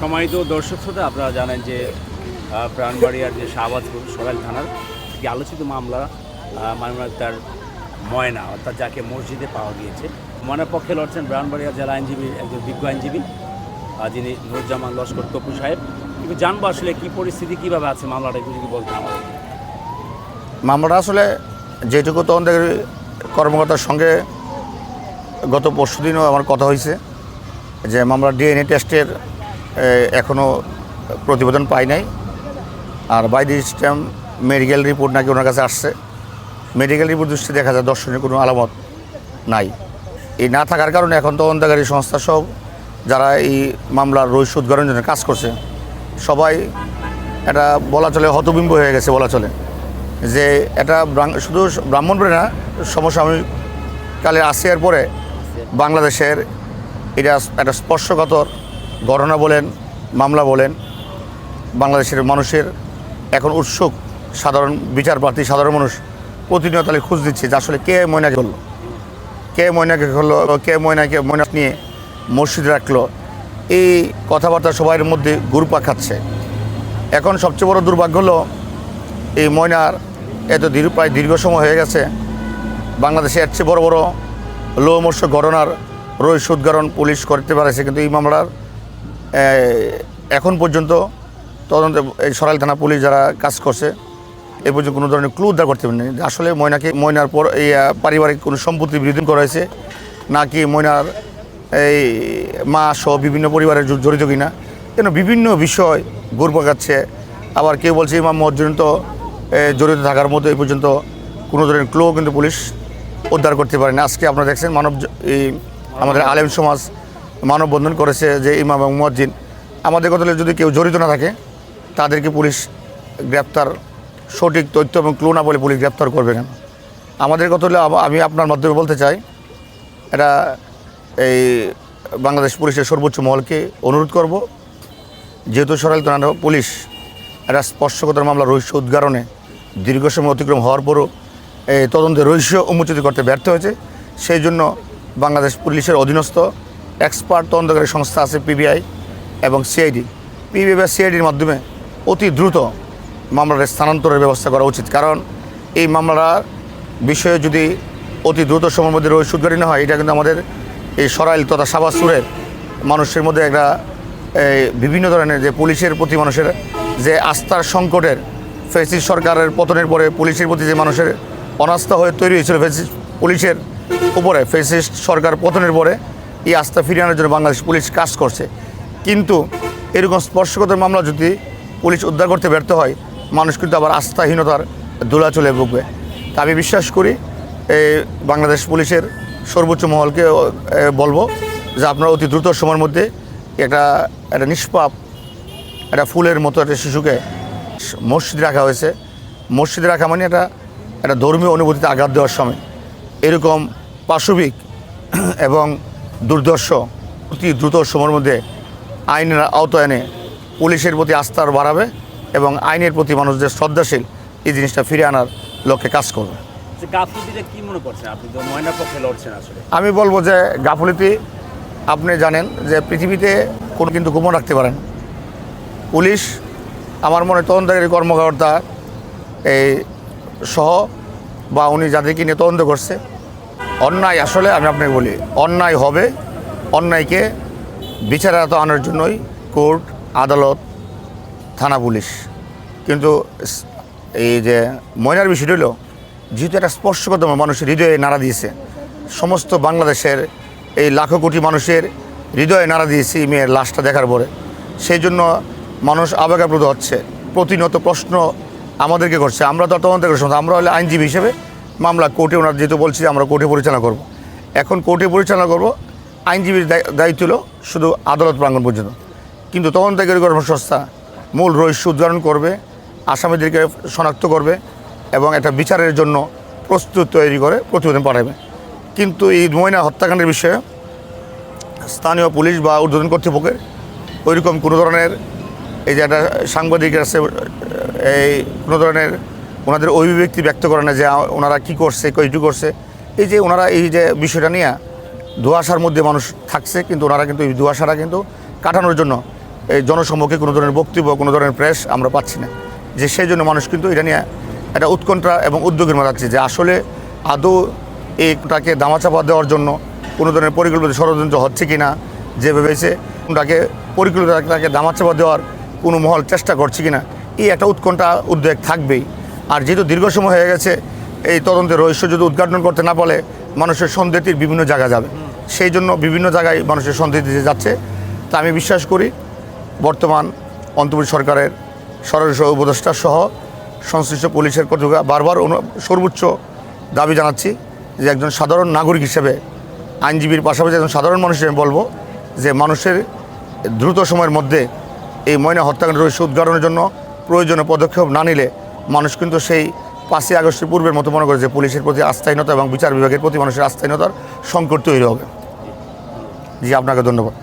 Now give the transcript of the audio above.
সম্মানিত দর্শক শ্রোতা, আপনারা জানেন যে প্রাণবাড়িয়ার যে শাহবাজপুর সরাইল থানার একটি আলোচিত মামলা মামলার তার ময়না, অর্থাৎ যাকে মসজিদে পাওয়া গিয়েছে। ময়নার পক্ষে লড়ছেন ব্রাহ্মণবাড়িয়া জেলা আইনজীবী, একজন বিজ্ঞ আইনজীবী যিনি নুরুজ্জামান লস্কর তপু সাহেব। কিন্তু জানব আসলে কী পরিস্থিতি, কীভাবে আছে মামলাটা, একটু যদি বলতেন আমাদের। মামলাটা আসলে যেটুকু তদন্তের কর্মকর্তার সঙ্গে গত পরশু দিনও আমার কথা হয়েছে যে, মামলার ডিএনএ টেস্টের এখনও প্রতিবেদন পাই নাই। আর by this time medical report নাকি ওনার কাছে আসছে। মেডিকেল রিপোর্ট দৃষ্টি দেখা যায় দর্শনের কোনো আলামত নাই। এই না থাকার কারণে এখন তদন্তকারী সংস্থা সব যারা এই মামলার রহস্য উদ্ঘাটনের জন্য কাজ করছে, সবাই এটা বলা চলে হতবিম্ব হয়ে গেছে বলা চলে। যে এটা শুধু ব্রাহ্মণবাড়ি না সমসাময়িক কালে আসিয়ার পরে বাংলাদেশের এটা একটা স্পর্শকাতর ঘটনা বলেন, মামলা বলেন, বাংলাদেশের মানুষের এখন উৎসুক, সাধারণ বিচার প্রার্থী সাধারণ মানুষ প্রতিনিয়ত খোঁজ দিচ্ছে যে আসলে কে ময়নাকে করল কে ময়নাকে করল কে ময়নাকে ময়না নিয়ে মসজিদে রাখল। এই কথাবার্তা সবার মধ্যে গুরুপা খাচ্ছে। এখন সবচেয়ে বড় দুর্ভাগ্য হলো, এই ময়নার এত দীর্ঘ, প্রায় দীর্ঘ সময় হয়ে গেছে। বাংলাদেশে এর চেয়ে বড় বড় লোমর্ষ ঘটনার রহস্য উদ্ঘাটন পুলিশ করতে পারেছে, কিন্তু এই মামলার এখন পর্যন্ত তদন্ত, এই সরাইল থানা পুলিশ যারা কাজ করছে, এ পর্যন্ত কোনো ধরনের ক্লু উদ্ধার করতে পারেনি। আসলে ময়নাকে, ময়নার পর এই পারিবারিক কোনো সম্পত্তি বিরোধী করা হয়েছে, নাকি ময়নার এই মা সহ বিভিন্ন পরিবারের জড়িত কিনা কেন বিভিন্ন বিষয় ঘুর পাকাচ্ছে আবার কেউ বলছে ইমাম মসজিদ জড়িত থাকার মতো এই পর্যন্ত কোনো ধরনের ক্লু কিন্তু পুলিশ উদ্ধার করতে পারেনি। আজকে আপনারা দেখছেন মানব এই আমাদের আলেম সমাজ মানববন্ধন করেছে যে ইমাম এবং মসজিদ আমাদের কথা যদি কেউ জড়িত না থাকে, তাদেরকে পুলিশ গ্রেপ্তার, সঠিক তথ্য এবং ক্লু না বলে পুলিশ গ্রেপ্তার করবে কেন আমাদের হলো আম- আপনার মাধ্যমে বলতে চাই, এটা এই বাংলাদেশ পুলিশের সর্বোচ্চ মহলকে অনুরোধ করব, যেহেতু সরাইল থানা পুলিশ একটা স্পর্শকতার মামলা রহস্য উদ্ঘাটনে দীর্ঘ সময় অতিক্রম হওয়ার পরও এই তদন্তের রহস্য উন্মোচিত করতে ব্যর্থ হয়েছে, সেই জন্য বাংলাদেশ পুলিশের অধীনস্থ এক্সপার্ট তদন্তকারী সংস্থা আছে পিবিআই এবং সিআইডি। পিবিআই বা সিআইডির মাধ্যমে অতি দ্রুত মামলার স্থানান্তরের ব্যবস্থা করা উচিত। কারণ এই মামলার বিষয়ে যদি অতি দ্রুত সময়ের মধ্যে রহস্য উদ্ঘাটন হয়, এটা কিন্তু আমাদের এই সরাইল তথা সাবাসুরের মানুষের মধ্যে একটা বিভিন্ন ধরনের যে পুলিশের প্রতি মানুষের যে আস্থার সংকটের ফেসিস সরকারের পতনের পরে পুলিশের প্রতি যে মানুষের অনাস্থা হয়ে তৈরি হয়েছিল ফেসিস পুলিশের উপরে ফেসিস্ট সরকার পতনের পরে এই আস্থা ফিরিয়ে আনার জন্য বাংলাদেশ পুলিশ কাজ করছে। কিন্তু এরকম স্পর্শগত মামলা যদি পুলিশ উদ্ধার করতে ব্যর্থ হয়, মানুষ কিন্তু আবার আস্থাহীনতার দোলাচলে ভুগবে। তা আমি বিশ্বাস করি এই বাংলাদেশ পুলিশের সর্বোচ্চ মহলকে বলব যে আপনারা অতি দ্রুত সময়ের মধ্যে একটা একটা নিষ্পাপ, একটা ফুলের মতো একটা শিশুকে মসজিদে রাখা হয়েছে। মসজিদে রাখা মানে একটা একটা ধর্মীয় অনুভূতিতে আঘাত দেওয়ার সময়। এরকম পাশবিক এবং দুর্দর্শ অতি দ্রুত সময়ের মধ্যে আইনের আওতায় এনে পুলিশের প্রতি আস্থার বাড়াবে এবং আইনের প্রতি মানুষ যে শ্রদ্ধাশীল এই জিনিসটা ফিরে আনার লক্ষ্যে কাজ করবে। আমি বলব যে গাফুলিতি আপনি জানেন যে পৃথিবীতে কোনো কিন্তু গোপন রাখতে পারেন। পুলিশ আমার মনে তদন্তকারী কর্মকর্তা এই সহ বা উনি যাদেরকে নিয়ে তদন্ত করছে অন্যায় আসলে আমি আপনাকে বলি, অন্যায় হবে, অন্যায়কে বিচারাত আনার জন্যই কোর্ট, আদালত, থানা, পুলিশ। কিন্তু এই যে ময়নার বিষয়টা হলো, যেহেতু একটা স্পর্শগত মানুষের হৃদয়ে নাড়া দিয়েছে, সমস্ত বাংলাদেশের এই লাখো কোটি মানুষের হৃদয়ে নাড়া দিয়েছে এই মেয়ের লাশটা দেখার পরে। সেই জন্য মানুষ আবেগাপ্রদ হচ্ছে, প্রতিনিয়ত প্রশ্ন আমাদেরকে করছে, আমরা তো তদন্ত করছি আমরা হলে আইনজীবী হিসেবে মামলা কোর্টে ওনার যেহেতু বলছি, আমরা কোর্টে পরিচালনা করব। এখন কোর্টে পরিচালনা করব, আইনজীবীর দায়- দায়িত্ব হলো শুধু আদালত প্রাঙ্গণ পর্যন্ত। কিন্তু তদন্তকারী কর্ম সংস্থা মূল রহস্য উদ্ধারণ করবে, আসামিদেরকে শনাক্ত করবে এবং একটা বিচারের জন্য প্রস্তুত তৈরি করে প্রতিবেদন পাঠাবে। কিন্তু এই ময়না হত্যাকাণ্ডের বিষয়ে স্থানীয় পুলিশ বা ঊর্ধ্বতন কর্তৃপক্ষের ওইরকম কোনো ধরনের এই যে একটা সাংবাদিক আছে, এই কোনো ধরনের ওনাদের অভিব্যক্তি ব্যক্ত করে না যে ওনারা কী করছে কইটু করছে। এই যে ওনারা এই যে বিষয়টা নিয়ে ধোয়াশার মধ্যে মানুষ থাকছে, কিন্তু ওনারা কিন্তু এই ধোয়াশাটা কিন্তু কাটানোর জন্য এই জনসম্মুখে কোনো ধরনের বক্তব্য, কোনো ধরনের প্রেস আমরা পাচ্ছি না। যে সেই জন্য মানুষ কিন্তু এটা নিয়ে একটা উৎকণ্ঠা এবং উদ্যোগের মধ্যে যে, আসলে আদৌ এইটাকে দামাচাপা দেওয়ার জন্য কোনো ধরনের পরিকল্পিত ষড়যন্ত্র হচ্ছে কি না যে ভেবেছে কোনটাকে পরিকল্পিত তাকে দামাচাপা দেওয়ার কোনো মহল চেষ্টা করছে কি না এই একটা উৎকণ্ঠা উদ্বেগ থাকবেই। আর যেহেতু দীর্ঘ সময় হয়ে গেছে, এই তদন্তের রহস্য যদি উদ্ঘাটন করতে না পারলে মানুষের সন্দেহটির বিভিন্ন জায়গা যাবে। সেই জন্য বিভিন্ন জায়গায় মানুষের সন্দেহ দিতে যাচ্ছে। তা আমি বিশ্বাস করি, বর্তমান অন্তর্বর্তী সরকারের স্বরাষ্ট্র উপদেষ্টা সহ সংশ্লিষ্ট পুলিশের কর্তৃপক্ষ বারবার সর্বোচ্চ দাবি জানাচ্ছি যে একজন সাধারণ নাগরিক হিসেবে, আইনজীবীর পাশাপাশি একজন সাধারণ মানুষ হিসেবে বলব যে মানুষের দ্রুত সময়ের মধ্যে এই ময়না হত্যাকাণ্ড রহস্য উদ্ঘাটনের জন্য প্রয়োজনীয় পদক্ষেপ না নিলে মানুষ কিন্তু সেই পাঁচই আগস্টের পূর্বের মতো মনে করে যে পুলিশের প্রতি আস্থাহীনতা এবং বিচার বিভাগের প্রতি মানুষের আস্থাহীনতার সংকট তৈরি হবে। জি, আপনাকে ধন্যবাদ।